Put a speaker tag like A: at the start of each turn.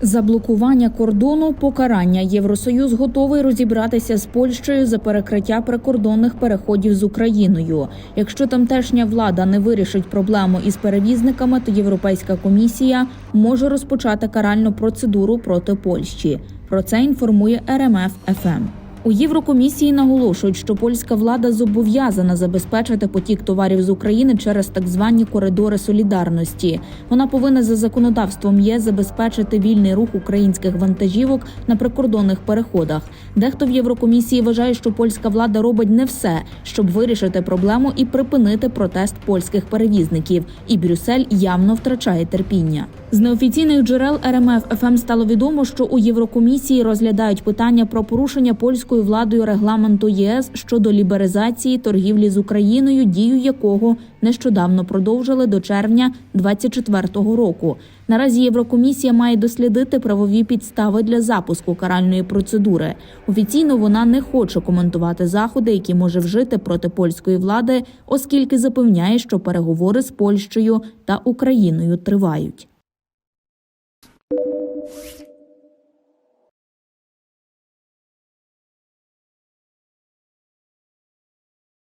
A: Заблокування кордону покарання Євросоюз готовий розібратися з Польщею за перекриття прикордонних переходів з Україною. Якщо тамтешня влада не вирішить проблему із перевізниками, то Європейська комісія може розпочати каральну процедуру проти Польщі. Про це інформує РМФ ФМ. У Єврокомісії наголошують, що польська влада зобов'язана забезпечити потік товарів з України через так звані коридори солідарності. Вона повинна за законодавством ЄС забезпечити вільний рух українських вантажівок на прикордонних переходах. Дехто в Єврокомісії вважає, що польська влада робить не все, щоб вирішити проблему і припинити протест польських перевізників. І Брюссель явно втрачає терпіння. З неофіційних джерел РМФ ФМ стало відомо, що у Єврокомісії розглядають питання про порушення польською владою регламенту ЄС щодо лібералізації торгівлі з Україною, дію якого нещодавно продовжили до червня 2024 року. Наразі Єврокомісія має дослідити правові підстави для запуску каральної процедури. Офіційно вона не хоче коментувати заходи, які може вжити проти польської влади, оскільки запевняє, що переговори з Польщею та Україною тривають.